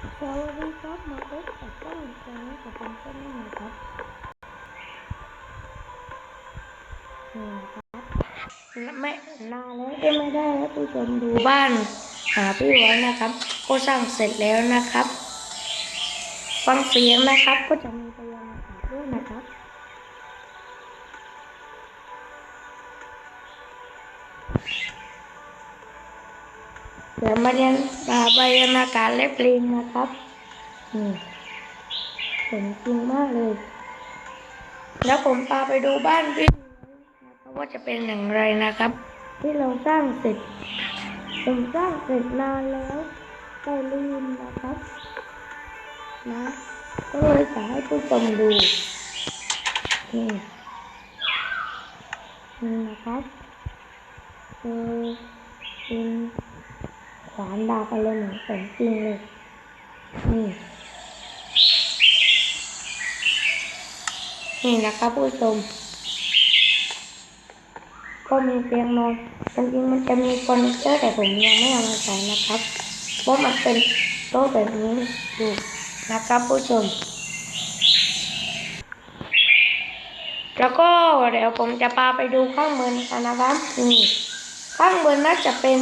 สวัสดีครับมาพบกับช่องแชร์กับผมเช่นนี้นะครับนี่นะครับไม่นานแล้วที่ไม่ได้ให้ผู้ชมดูบ้านหาพี่ไว้นะครับ ก็สร้างเสร็จแล้วนะครับ ฟังเสียงนะครับก็จะมีพยานอากาศด้วยนะครับ เดี๋ยวมาเรียนบาบรรยากาศและเพลงนะครับนี่สมจริงมากเลย แล้วผมพาไปดูบ้านพี่นะครับว่าจะเป็นอย่างไรนะครับ ที่เราสร้างเสร็จผมสร้างเสร็จนานแล้วแต่ลืมนะครับ นะก็เลยจะให้ผู้ชมดูนี่นี่นะครับเออเป็น ขวานดาบอะไรเหมือนของจริงเลย นี่ นี่นะครับผู้ชม ก็มีเตียงนอนจริงๆมันจะมีเฟอร์นิเจอร์แต่ผมยังไม่เอามาใช้นะครับ เพราะมันเป็นโต๊ะแบบนี้อยู่นะครับผู้ชม แล้วก็เดี๋ยวผมจะพาไปดูข้างบนกันนะครับนี่ข้างบนน่าจะเป็น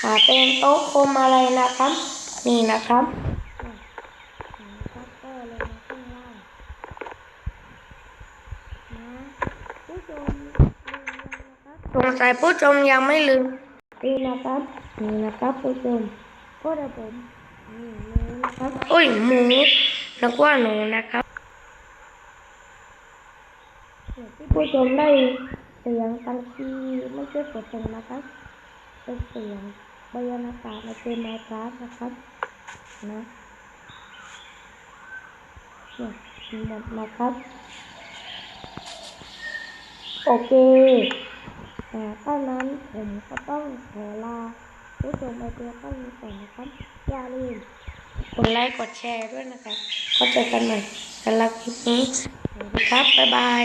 เป็นโต๊ะโคมอะไรนะครับ นี่นะครับนี่นะครับก็ลงมาข้างล่างนะผู้ชมลืมยังนะครับสงสัยผู้ชมยังไม่ลืมนี่นะครับนี่นะครับผู้ชมก็เดี๋ยวผมนี่หมูนะครับอุ้ยหมูนึกว่าหนูนะครับเนี่ยที่ผู้ชมได้เสียงตังคีไม่ใช่กดตรงนะครับเป็นเสียง บรรยากาศในเกมไมค์คราฟนะครับนะเนี่ยหมดนะครับ โอเคแต่เท่านั้นผมก็ต้องขอลาผู้ชมไปเพียงเท่านี้ก่อนนะครับ อย่าลืมกดไลค์กดแชร์ด้วยนะครับก็เจอกันใหม่สำหรับคลิปนี้สวัสดีครับ บ๊ายบาย